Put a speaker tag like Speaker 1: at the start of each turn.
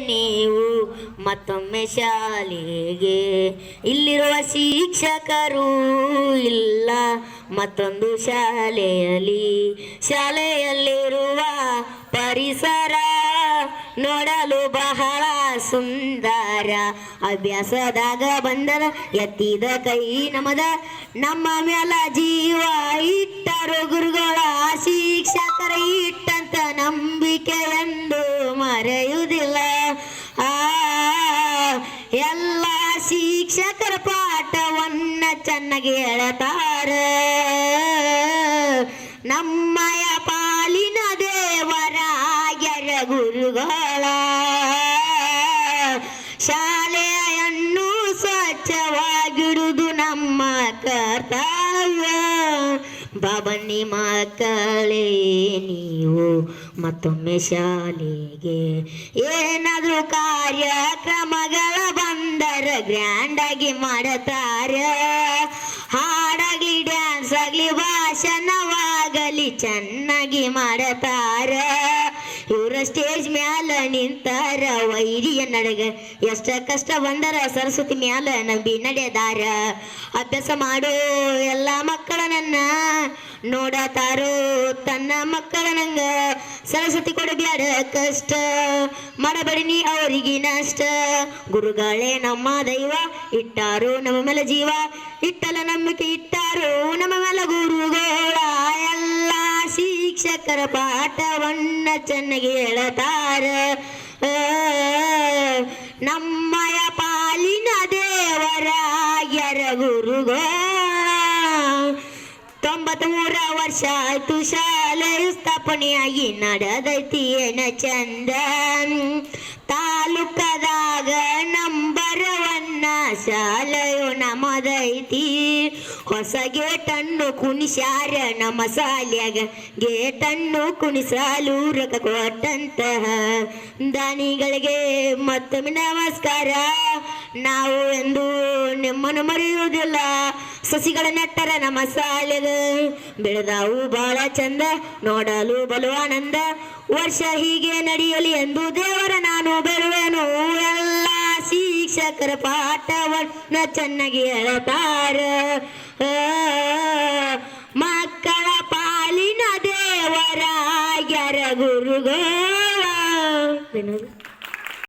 Speaker 1: ನೀವು ಮತ್ತೊಮ್ಮೆ ಶಾಲೆಗೆ. ಇಲ್ಲಿರುವ ಶಿಕ್ಷಕರು ಇಲ್ಲ, ಮತ್ತೊಂದು ಶಾಲೆಯಲ್ಲಿ. ಶಾಲೆಯಲ್ಲಿರುವ ಪರಿಸರ ನೋಡಲು ಬಹಳ ಸುಂದರ. ಅಭ್ಯಾಸದಾಗ ಬಂದದ ಎತ್ತಿದ ಕೈ ನಮದ. ನಮ್ಮ ಮೇಲ ಜೀವ ಇಟ್ಟರು ಗುರುಗಳ ಶಿಕ್ಷಕರ ಚೆನ್ನಾಗಿ ಹೇಳ್ತಾರ ನಮ್ಮಯ ಪಾಲಿನ ದೇವರಾಗ್ಯರ ಗುರುಗಳ ಶಾಲೆಯನ್ನು ಸ್ವಚ್ಛವಾಗಿಡುವುದು ನಮ್ಮ ಕರ್ತವ್ಯ. ಬಾಬನ್ನಿ ಮಕ್ಕಳೇ, ನೀವು ಮತ್ತೊಮ್ಮೆ ಶಾಲೆಗೆ ಏನಾದರೂ ಕಾರ್ಯಕ್ರಮಗಳ ಗ್ರ್ಯಾಂಡ್ ಆಗಿ ಮಾಡತಾರ. ಹಾಡಾಗ್ಲಿ ಡ್ಯಾನ್ಸ್ ಆಗ್ಲಿ, ಭಾಷಣವಾಗಲಿ ಚೆನ್ನಾಗಿ ಮಾಡತಾರ. ಇವರ ಸ್ಟೇಜ್ ಮ್ಯಾಲ ನಿಂತಾರ, ವೈರಿಯ ನಡಗ ಎಷ್ಟ ಕಷ್ಟ ಬಂದರ ಸರಸ್ವತಿ ಮ್ಯಾಲ ನಂಬಿ ನಡೆದಾರ. ಅಭ್ಯಾಸ ಮಾಡೋ ಎಲ್ಲ ಮಕ್ಕಳನ್ನ ನೋಡತಾರೋ, ತನ್ನ ಮಕ್ಕಳ ನಂಗ ಸರಸ್ವತಿ ಕೊಡಬ್ಯಾಡ ಕಷ್ಟ. ಮಾಡಬೇಡಿ ನೀ ಅವರಿಗೆ ನಷ್ಟ. ಗುರುಗಳೇ ನಮ್ಮ ದೈವ ಇಟ್ಟಾರು ನಮ್ಮ ಮೇಲೆ ಜೀವ. ಇಟ್ಟಲ ನಂಬಿಕೆ ಇಟ್ಟಾರು ನಮ್ಮ ಮೇಲೆ ಗುರುಗಳ. ಎಲ್ಲ ಶಿಕ್ಷಕರ ಪಾಠವನ್ನ ಚೆನ್ನಾಗಿ ಹೇಳ್ತಾರ. ಆ, ತೊಂಬತ್ಮೂರ ವರ್ಷ ಆಯ್ತು, ಶಾಲೆ ಸ್ಥಾಪನೆಯಾಗಿ ನಡೆದೈತಿ ಏನ ಚಂದ ತಾಲೂಕದಾಗ ನಂಬರವನ್ನ ಶಾಲೆಯು ನಮದೈತಿ ಹೊಸ ಗೇಟನ್ನು ಕುಣಿಸ್ಯಾರ ನಮ್ಮ ಶಾಲ್ಯಾಗ. ಗೇಟನ್ನು ಕುಣಿಸಲು ರೊಕ್ಕ ಕೊಟ್ಟಂತಹ ದಾನಿಗಳಿಗೆ ಮತ್ತೊಮ್ಮೆ ನಮಸ್ಕಾರ. ನಾವು ಎಂದು ನಿಮ್ಮನ್ನು ಮರೆಯುವುದಿಲ್ಲ. ಸಸಿಗಳ ನೆಟ್ಟರ ನಮ್ಮ ಸಾಲದ ಬೆಳೆದಾವು ಬಹಳ ಚಂದ, ನೋಡಲು ಬಲು ಆನಂದ. ವರ್ಷ ಹೀಗೆ ನಡೆಯಲಿ ಎಂದು ದೇವರ ನಾನು ಬೆಳುವೆನು ಎಲ್ಲ ಶಿಕ್ಷಕರ ಪಾಠವನ್ನ ಚೆನ್ನಾಗಿ ಹೇಳ್ತಾರ. ಮಕ್ಕಳ ಪಾಲಿನ ದೇವರ ಗುರುಗೋ